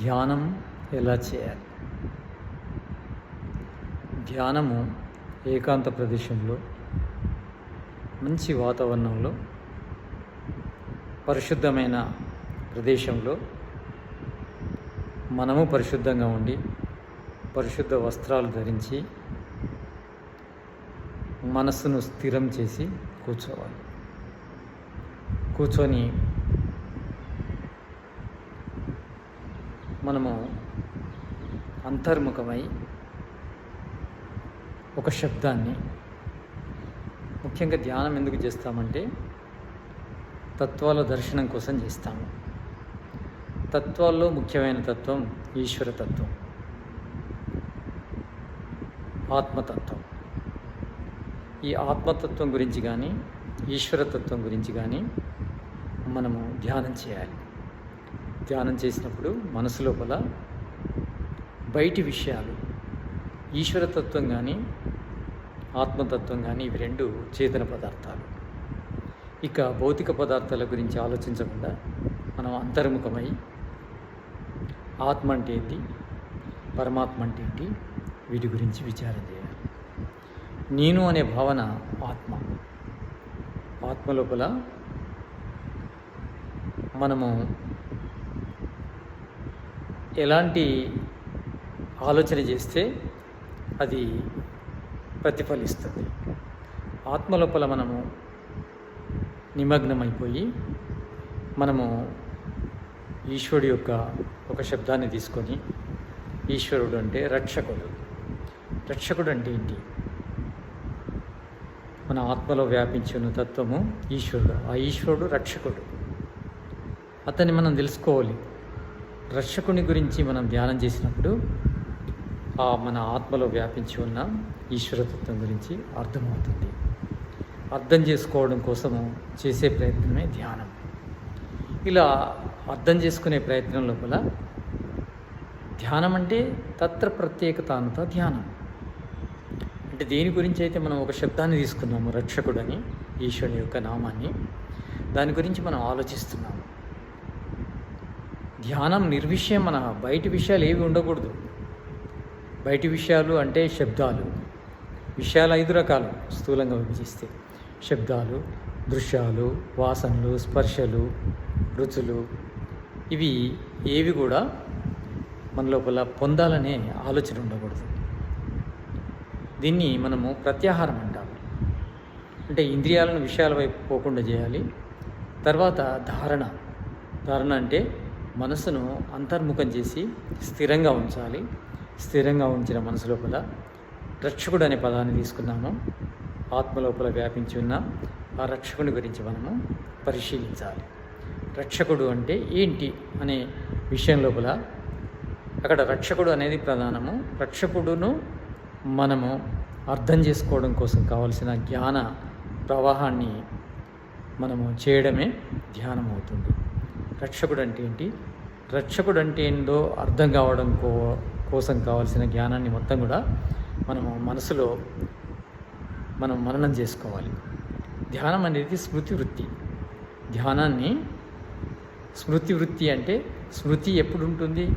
ధ్యానం ఎలా చేయాలి? ధ్యానము ఏకాంత ప్రదేశంలో మంచి వాతావరణంలో పరిశుద్ధమైన ప్రదేశంలో మనము పరిశుద్ధంగా ఉండి పరిశుద్ధ వస్త్రాలు ధరించి మనస్సును స్థిరం చేసి కూర్చోవాలి. కూర్చొని మనము అంతర్ముఖమై ఒక శబ్దాన్ని ముఖ్యంగా ధ్యానం ఎందుకు చేస్తామంటే తత్వాల దర్శనం కోసం చేస్తాము. తత్వాల్లో ముఖ్యమైన తత్వం ఈశ్వరతత్వం ఆత్మతత్వం. ఈ ఆత్మతత్వం గురించి కానీ ఈశ్వరతత్వం గురించి కానీ మనము ధ్యానం చేయాలి. ధ్యానం చేసినప్పుడు మనసు లోపల బయటి విషయాలు ఈశ్వరతత్వం కానీ ఆత్మతత్వం కానీ ఇవి రెండు చేతన పదార్థాలు. ఇక భౌతిక పదార్థాల గురించి ఆలోచించకుండా మనం అంతర్ముఖమై ఆత్మ అంటే ఏంటి పరమాత్మ అంటే ఏంటి వీటి గురించి విచారం చేయాలి. నేను అనే భావన ఆత్మ. ఆత్మ లోపల మనము ఎలాంటి ఆలోచన చేస్తే అది ప్రతిఫలిస్తుంది? ఆత్మ లోపల మనము నిమగ్నమైపోయి మనము ఈశ్వరుడు యొక్క ఒక శబ్దాన్ని తీసుకొని ఈశ్వరుడు అంటే రక్షకుడు. రక్షకుడు అంటే ఏంటి? మన ఆత్మలో వ్యాపించిన తత్వము ఈశ్వరుడు. ఆ ఈశ్వరుడు రక్షకుడు. అతన్ని మనం తెలుసుకోవాలి. రక్షకుని గురించి మనం ధ్యానం చేసినప్పుడు ఆ మన ఆత్మలో వ్యాపించి ఉన్న ఈశ్వరతత్వం గురించి అర్థమవుతుంది. అర్థం చేసుకోవడం కోసము చేసే ప్రయత్నమే ధ్యానం. ఇలా అర్థం చేసుకునే ప్రయత్నం లోపల ధ్యానం అంటే తత్ర ప్రత్యేకతానత ధ్యానం. అంటే దేని గురించి అయితే మనం ఒక శబ్దాన్ని తీసుకున్నాము రక్షకుడని ఈశ్వరుని యొక్క నామాన్ని దాని గురించి మనం ఆలోచిస్తున్నాము. ధ్యానం నిర్విషయం మన బయటి విషయాలు ఏవి ఉండకూడదు. బయటి విషయాలు అంటే శబ్దాలు. విషయాలు ఐదు రకాలు స్థూలంగా విభజిస్తే. శబ్దాలు దృశ్యాలు వాసనలు స్పర్శలు రుచులు. ఇవి ఏవి కూడా మన లోపల పొందాలనే ఆలోచన ఉండకూడదు. దీన్ని మనము ప్రత్యాహారం అంటాము. అంటే ఇంద్రియాలను విషయాల వైపు పోకుండా చేయాలి. తర్వాత ధారణ. ధారణ అంటే మనసును అంతర్ముఖం చేసి స్థిరంగా ఉంచాలి. స్థిరంగా ఉంచిన మనసు లోపల రక్షకుడు అనే పదాన్ని తీసుకున్నాము. ఆత్మ లోపల వ్యాపించి ఉన్న ఆ రక్షకుని గురించి మనము పరిశీలించాలి. రక్షకుడు అంటే ఏంటి అనే విషయం లోపల అక్కడ రక్షకుడు అనేది ప్రధానము. రక్షకుడును మనము అర్థం చేసుకోవడం కోసం కావలసిన జ్ఞాన ప్రవాహాన్ని మనము చేయడమే ధ్యానం అవుతుంది రక్షకుడు అంటే ఏంటి రక్షకుడు అంటే ఏందో అర్థం కావడం కో కోసం కావాల్సిన జ్ఞానాన్ని మొత్తం కూడా మనము మనసులో మనం మననం చేసుకోవాలి. ధ్యానం అనేది స్మృతి వృత్తి. ధ్యానాన్ని స్మృతి వృత్తి అంటే స్మృతి ఎప్పుడు ఉంటుంది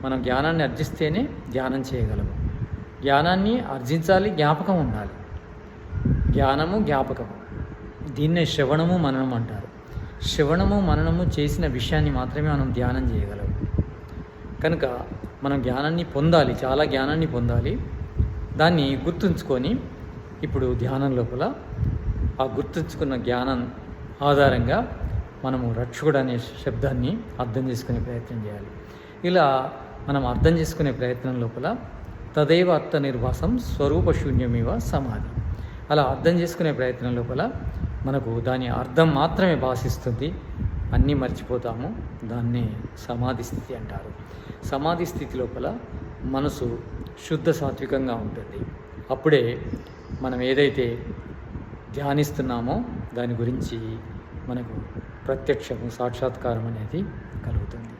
మనం జ్ఞానాన్ని అర్జిస్తేనే ధ్యానం చేయగలము. జ్ఞానాన్ని ఆర్జించాలి జ్ఞాపకం ఉండాలి. జ్ఞానము జ్ఞాపకము. దీన్నే శ్రవణము మననం అంటారు. శ్రవణము మననము చేసిన విషయాన్ని మాత్రమే మనం ధ్యానం చేయగలము కనుక మనం జ్ఞానాన్ని పొందాలి చాలా జ్ఞానాన్ని పొందాలి. దాన్ని గుర్తుంచుకొని ఇప్పుడు ధ్యానం లోపల ఆ గుర్తుంచుకున్న జ్ఞానం ఆధారంగా మనము రక్షకుడు అనే శబ్దాన్ని అర్థం చేసుకునే ప్రయత్నం చేయాలి. ఇలా మనం అర్థం చేసుకునే ప్రయత్నం లోపల తదైవ అర్థ నిర్వాసం స్వరూప శూన్యమివ సమాధి. అలా అర్థం చేసుకునే ప్రయత్నం లోపల మనకు దాని అర్థం మాత్రమే భాషిస్తుంది. అన్నీ మర్చిపోతాము. దాన్ని సమాధి స్థితి అంటారు. సమాధి స్థితి లోపల మనసు శుద్ధ సాత్వికంగా ఉంటుంది. అప్పుడే మనం ఏదైతే ధ్యానిస్తున్నామో దాని గురించి మనకు ప్రత్యక్షము సాక్షాత్కారం అనేది కలుగుతుంది.